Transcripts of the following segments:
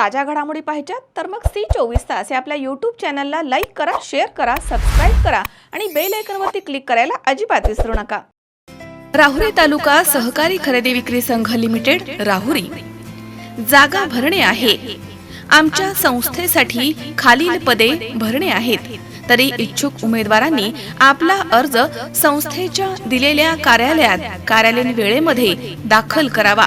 ताज्या घडामोडी पाहिजेत तर मग सी चोवीस तास या आपल्या यूट्यूब चॅनलला लाईक करा शेअर करा सबस्क्राईब करा आणि बेल आयकनवरती क्लिक करायला अजिबात विसरू नका. राहुरी तालुका सहकारी खरेदी विक्री संघ लिमिटेड राहुरी. जागा भरणे आहे. आमच्या संस्थेसाठी खालील पदे भरणे आहेत. तरी इच्छुक उमेदवारांनी आपला अर्ज संस्थेच्या दिलेल्या कार्यालयात कार्यालयीन वेळेमध्ये दाखल करावा.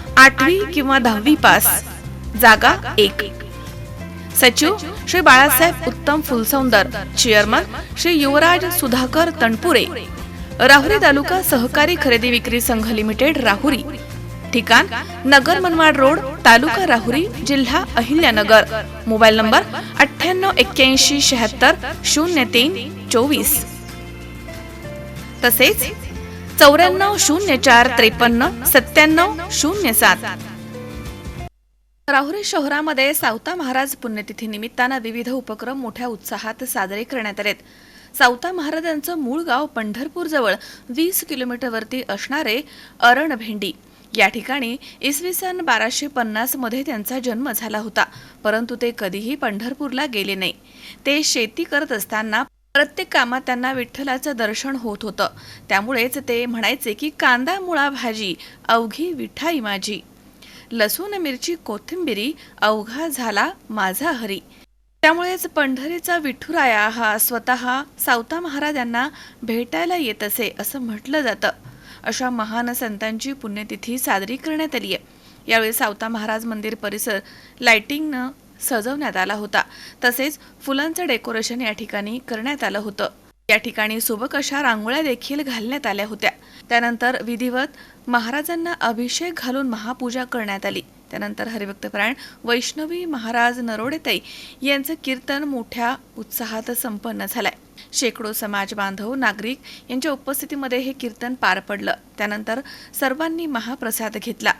आठवी किंवा दहावी पास. जागा एक. सचिव श्री बाळासाहेब उत्तम फुलसौंदर चेअरमन श्री युवराज सुधाकर तणपुरे राहुरी तालुका सहकारी खरेदी विक्री संघ लिमिटेड राहुरी. ठिकाण नगर मनमाड रोड तालुका राहुरी जिल्हा अहिल्यानगर. मोबाईल नंबर अठ्ठ्याण्णव एक्क्याऐंशी शहात्तर शून्य तीन चोवीस. तसेच चौऱ्याण्णव शून्य चार त्रेपन्न सत्त्याण्णव शून्य सात. राहुरी शहरामध्ये सावता महाराज पुण्यतिथी निमित्तानं विविध उपक्रम मोठ्या उत्साहात साजरे करण्यात आलेत. सावता महाराजांचं मूळ गाव पंढरपूरजवळ वीस किलोमीटरवरती असणारे अरणभेंडी. या ठिकाणी इसवी सन बाराशे पन्नासमध्ये त्यांचा जन्म झाला होता परंतु ते कधीही पंढरपूरला गेले नाही. ते शेती करत असताना प्रत्येक कामात त्यांना विठ्ठलाचं दर्शन होत होतं. त्यामुळेच ते म्हणायचे की कांदा मुळा भाजी अवघी विठाई माझी. लसूण मिरची कोथिंबिरी अवघा झाला माझा हरी. त्यामुळेच पंढरीचा विठुराया हा स्वतः सावता महाराज यांना भेटायला येत असे असं म्हटलं जातं. अशा महान संतांची पुण्यतिथी साजरी करण्यात आली आहे यावेळी सावता महाराज मंदिर परिसर लायटिंगनं सजवण्यात आला होता. तसेच फुलांचं डेकोरेशन या ठिकाणी करण्यात आलं होतं. या ठिकाणी सुबक अशा रांगोळ्या देखील घालण्यात आल्या होत्या. त्यानंतर विधिवत महाराजांना अभिषेक घालून महापूजा करण्यात आली. त्यानंतर हरिभक्तप्राण वैष्णवी महाराज नरोडेताई यांचं कीर्तन मोठ्या उत्साहात संपन्न झालंय. शेकडो समाज बांधव नागरिक यांच्या उपस्थितीमध्ये हे कीर्तन पार पडलं. त्यानंतर सर्वांनी महाप्रसाद घेतला.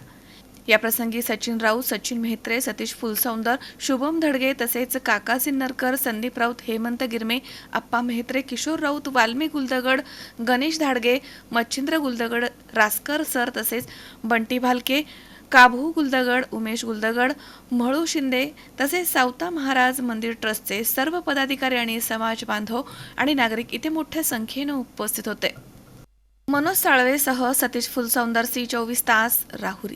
याप्रसंगी सचिन राऊत सचिन मेहत्रे सतीश फुलसौंदर शुभम धडगे तसेच काका सिन्नरकर संदीप राऊत हेमंत गिरमे आप्पा मेहत्रे किशोर राऊत वाल्मी गुलदगड गणेश धाडगे मच्छिंद्र गुलदगड रासकर सर तसेच बंटी भालके काभू गुलदगड उमेश गुलदगड म्हळू शिंदे तसेच सावता महाराज मंदिर ट्रस्टचे सर्व पदाधिकारी आणि समाज बांधव आणि नागरिक इथे मोठ्या संख्येनं उपस्थित होते. मनोज साळवेसह सतीश फुलसौंदर सी चोवीस तास राहुरी.